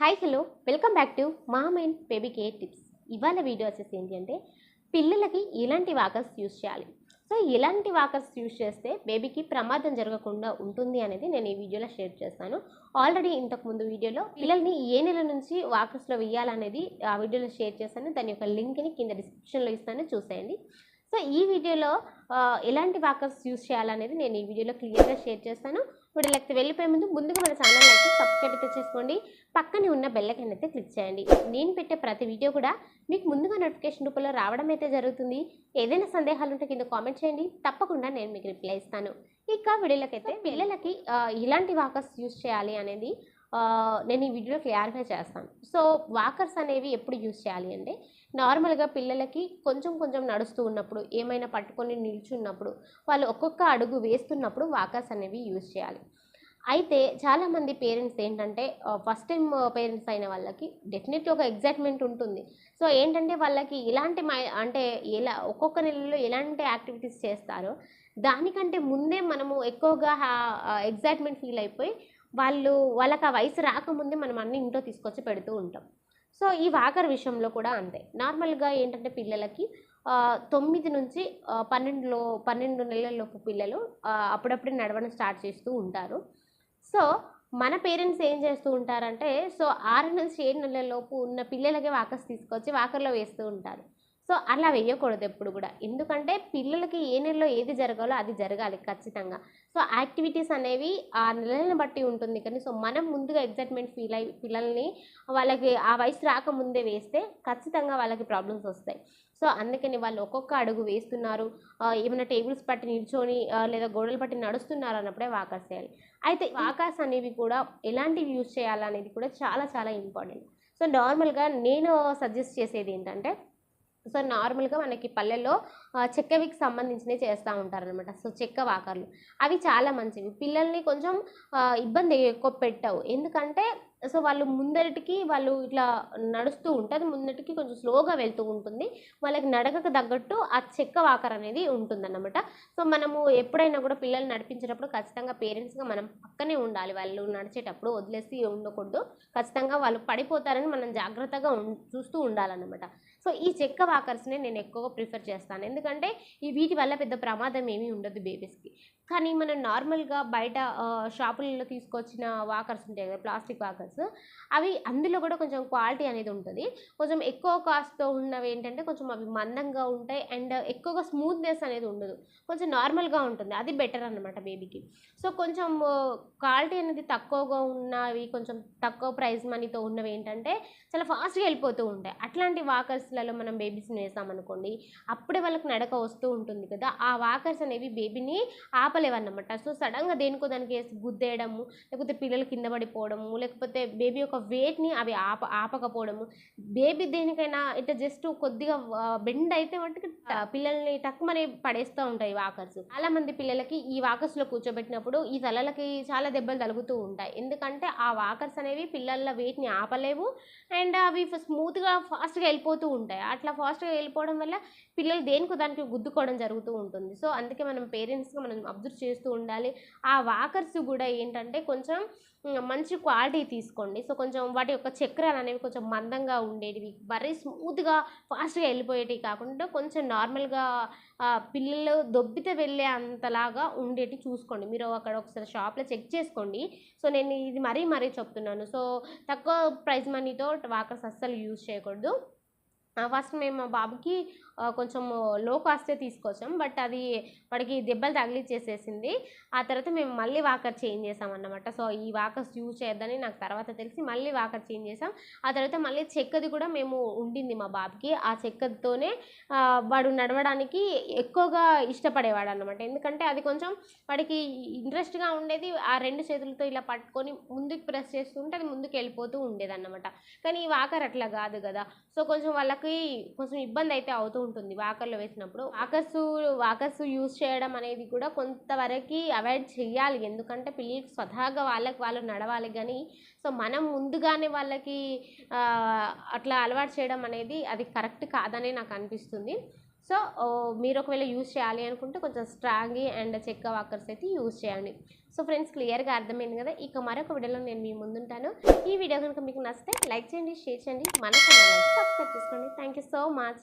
Hi hello welcome back to mom and baby care tips ఇవాళ video వచ్చేసి ఏంటి అంటే పిల్లలకి ఎలాంటి వాకర్స్ యూస్ చేయాలి. సో ఎలాంటి వాకర్స్ యూస్ చేస్తే బేబీకి ప్రమాదం జరగకుండా ఉంటుంది అనేది నేను ఈ వీడియోలో షేర్ చేస్తాను. ఆల్రెడీ ఇంతకుముందు వీడియోలో పిల్లల్ని ఏ నెల నుంచి వాకర్స్లో వేయాలనేది ఆ వీడియోలో షేర్ చేస్తాను దాని యొక్క లింక్ని కింద డిస్క్రిప్షన్లో ఇస్తాను. చూసేయండి. సో ఈ వీడియోలో ఎలాంటి వాకర్స్ యూస్ చేయాలనేది నేను ఈ వీడియోలో క్లియర్గా షేర్ చేస్తాను. ఇప్పుడు లేకపోతే వెళ్ళిపోయే ముందు ముందుగా మన ఛానల్ అయితే సబ్స్క్రైబ్ అయితే చేసుకోండి. పక్కనే ఉన్న బెల్లకైన్ అయితే క్లిక్ చేయండి. నేను పెట్టే ప్రతి వీడియో కూడా మీకు ముందుగా నోటిఫికేషన్ రూపంలో రావడం అయితే జరుగుతుంది. ఏదైనా సందేహాలు ఉంటే కింద కామెంట్ చేయండి. తప్పకుండా నేను మీకు రిప్లై ఇస్తాను. ఇక వీడియోలకైతే పిల్లలకి ఆ, ఎలాంటి వాకర్స్ యూస్ చేయాలి అనేది నేను ఈ వీడియోలో క్లారిఫై చేస్తాను. సో వాకర్స్ అనేవి ఎప్పుడు యూస్ చేయాలి అంటే నార్మల్గా పిల్లలకి కొంచెం కొంచెం నడుస్తూ ఉన్నప్పుడు ఏమైనా పట్టుకొని నిల్చున్నప్పుడు వాళ్ళు ఒక్కొక్క అడుగు వేస్తున్నప్పుడు వాకర్స్ అనేవి యూస్ చేయాలి. అయితే చాలామంది పేరెంట్స్ ఏంటంటే ఫస్ట్ టైం పేరెంట్స్ అయిన వాళ్ళకి డెఫినెట్లీ ఒక ఎగ్జైట్మెంట్ ఉంటుంది. సో ఏంటంటే వాళ్ళకి ఇలాంటి మై అంటే ఎలా ఒక్కొక్క నెలలో ఎలాంటి యాక్టివిటీస్ చేస్తారో దానికంటే ముందే మనము ఎక్కువగా ఎగ్జైట్మెంట్ ఫీల్ అయిపోయి వాళ్ళు వాళ్ళకి ఆ వయసు రాకముందే మనం అన్ని ఇంట్లో తీసుకొచ్చి పెడుతూ ఉంటాం. సో ఈ వాకర్ విషయంలో కూడా అంతే. నార్మల్గా ఏంటంటే పిల్లలకి తొమ్మిది నుంచి పన్నెండులో పన్నెండు నెలలలోపు పిల్లలు అప్పుడప్పుడే నడవడం స్టార్ట్ చేస్తూ ఉంటారు. సో మన పేరెంట్స్ ఏం చేస్తూ ఉంటారంటే సో ఆరు నుంచి ఏడు నెలలలోపు ఉన్న పిల్లలకే వాకర్స్ తీసుకొచ్చి వాకర్లో వేస్తూ ఉంటారు. సో అలా వేయకూడదు ఎప్పుడు కూడా. ఎందుకంటే పిల్లలకి ఏ నెలలో ఏది జరగాలో అది జరగాలి ఖచ్చితంగా. సో యాక్టివిటీస్ అనేవి ఆ నెలలను బట్టి ఉంటుంది కానీ సో మనం ముందుగా ఎగ్జైట్మెంట్ ఫీల్ అయ్యి పిల్లల్ని వాళ్ళకి ఆ వయసు రాకముందే వేస్తే ఖచ్చితంగా వాళ్ళకి ప్రాబ్లమ్స్ వస్తాయి. సో అందుకని వాళ్ళు ఒక్కొక్క అడుగు వేస్తున్నారు. ఏమైనా టేబుల్స్ పట్టి నిల్చొని లేదా గోడలు పట్టి నడుస్తున్నారు అన్నప్పుడే వాకర్స్ చేయాలి అయితే వాకర్స్ అనేవి కూడా ఎలాంటివి యూజ్ చేయాలనేది కూడా చాలా చాలా ఇంపార్టెంట్. సో నార్మల్గా నేను సజెస్ట్ చేసేది ఏంటంటే సో నార్మల్గా మనకి పల్లెల్లో చెక్కవికి సంబంధించినవి చేస్తూ ఉంటారనమాట సో చెక్క వాకర్లు. అవి చాలా మంచివి. పిల్లల్ని కొంచెం ఇబ్బంది ఎక్కువ పెట్టవు. ఎందుకంటే సో వాళ్ళు ముందటికి వాళ్ళు ఇట్లా నడుస్తూ ఉంటుంది ముందటికి కొంచెం స్లోగా వెళ్తూ ఉంటుంది. వాళ్ళకి నడకకు తగ్గట్టు ఆ చెక్క వాకర్ అనేది ఉంటుందన్నమాట. సో మనము ఎప్పుడైనా కూడా పిల్లల్ని నడిపించేటప్పుడు ఖచ్చితంగా పేరెంట్స్గా మనం పక్కనే ఉండాలి. వాళ్ళు నడిచేటప్పుడు వదిలేసి ఉండకూడదు. ఖచ్చితంగా వాళ్ళు పడిపోతారని మనం జాగ్రత్తగా ఉం- చూస్తూ ఉండాలన్నమాట. సో ఈ చెక్క వాకర్స్నే నేను ఎక్కువగా ప్రిఫర్ చేస్తాను. ఎందుకంటే ఈ వీటి వల్ల పెద్ద ప్రమాదం ఏమీ ఉండదు బేబీస్కి. కానీ మనం నార్మల్గా బయట షాపులలో తీసుకొచ్చిన వాకర్స్ ఉంటాయి కదా ప్లాస్టిక్ వాకర్స్. అవి అందులో కూడా కొంచెం క్వాలిటీ అనేది ఉంటుంది. కొంచెం ఎక్కువ కాస్ట్తో ఉన్నవి ఏంటంటే కొంచెం అవి మందంగా ఉంటాయి. అండ్ ఎక్కువగా స్మూత్నెస్ అనేది ఉండదు. కొంచెం నార్మల్గా ఉంటుంది. అది బెటర్ అనమాట బేబీకి. సో కొంచెం క్వాలిటీ అనేది తక్కువగా ఉన్నవి కొంచెం తక్కువ ప్రైస్ మనీతో ఉన్నవి ఏంటంటే చాలా ఫాస్ట్గా వెళ్ళిపోతూ ఉంటాయి. అట్లాంటి వాకర్స్లలో మనం బేబీస్ని వేసామనుకోండి అప్పుడే వాళ్ళకి నడక వస్తూ ఉంటుంది కదా ఆ వాకర్స్ అనేవి బేబీని ఆపలేవన్నమాట. సో సడన్గా దేనికో దానికి వేసి గుద్దేయడము లేకపోతే పిల్లలు కింద పడిపోవడము లేకపోతే బేబీ యొక్క వెయిట్ని అవి ఆప ఆపకపోవడము. బేబీ దేనికైనా ఇట్లా జస్ట్ కొద్దిగా బెండ్ అయితే మట్టుకు ట- పిల్లల్ని టక్కుమని పడేస్తూ ఉంటాయి వాకర్స్ చాలా మంది పిల్లలకి ఈ వాకర్స్లో కూర్చోబెట్టినప్పుడు ఈ తలలకి చాలా దెబ్బలు తగులుతూ ఉంటాయి. ఎందుకంటే ఆ వాకర్స్ అనేవి పిల్లల వెయిట్ని ఆపలేవు. అండ్ అవి స్మూత్గా ఫాస్ట్గా వెళ్ళిపోతూ ఉంటాయి. అట్లా ఫాస్ట్గా వెళ్ళిపోవడం వల్ల పిల్లలు దేనికో దానికి గుద్దుకోవడం జరుగుతూ ఉంటుంది. సో అందుకే మనం పేరెంట్స్గా మనం అబ్జర్వ్ చేస్తూ ఉండాలి. ఆ వాకర్స్ కూడా ఏంటంటే కొంచెం మంచి క్వాలిటీ తీసుకోండి. సో కొంచెం వాటి యొక్క చక్రాలు అనేవి కొంచెం మందంగా ఉండేటివి మరీ స్మూత్గా ఫాస్ట్గా వెళ్ళిపోయేటివి కాకుండా కొంచెం నార్మల్గా పిల్లలు దొబ్బితే వెళ్ళే అంతలాగా ఉండేటి చూసుకోండి. మీరు అక్కడ ఒకసారి షాప్లో చెక్ చేసుకోండి. సో నేను ఇది మరీ మరీ చెప్తున్నాను. సో తక్కువ ప్రైస్ మనీతో వాకర్స్ అస్సలు యూజ్ చేయకూడదు. ఫస్ట్ మేము మా బాబుకి కొంచెం లో కాస్టే తీసుకొచ్చాం. బట్ అది వాడికి దెబ్బలు తగిలిచ్చేసేసింది. ఆ తర్వాత మేము మళ్ళీ వాకర్ చేంజ్ చేసాం అన్నమాట సో ఈ వాకర్స్ యూజ్ చేయొద్దని నాకు తర్వాత తెలిసి మళ్ళీ వాకర్ చేంజ్ చేసాం. ఆ తర్వాత మళ్ళీ చెక్కది కూడా మేము ఉండింది మా బాబుకి. ఆ చెక్కదితోనే వాడు నడవడానికి ఎక్కువగా ఇష్టపడేవాడు అనమాట ఎందుకంటే అది కొంచెం వాడికి ఇంట్రెస్ట్గా ఉండేది. ఆ రెండు చేతులతో ఇలా పట్టుకొని ముందుకు ప్రెస్ చేస్తుంటే అది ముందుకు వెళ్ళిపోతూ ఉండేదన్నమాట. కానీ ఈ వాకర్ అట్లా కాదు కదా. సో కొంచెం వాళ్ళకి కొంచెం ఇబ్బంది అయితే అవుతూ ఉంటుంది వాకర్లో వేసినప్పుడు. వాకర్స్ వాకర్స్ యూజ్ చేయడం అనేది కూడా కొంతవరకు అవాయిడ్ చేయాలి ఎందుకంటే పిల్లలకి స్వతహాగా వాళ్ళకి వాళ్ళు నడవాలి కానీ సో మనం ముందుగానే వాళ్ళకి అట్లా అలవాటు చేయడం అనేది అది కరెక్ట్ కాదనే నాకు అనిపిస్తుంది. సో మీరు ఒకవేళ యూజ్ చేయాలి అనుకుంటే కొంచెం స్ట్రాంగ్ అండ్ చెక్క వాకర్స్ అయితే యూజ్ చేయండి. సో ఫ్రెండ్స్ క్లియర్గా అర్థమైంది కదా? ఇక మరొక వీడియోలో నేను మీ ముందుంటాను. ఈ వీడియో కనుక మీకు నచ్చితే లైక్ చేయండి షేర్ చేయండి. మన ఛానల్ సబ్స్క్రైబ్ చేసుకోండి. Thank you so much.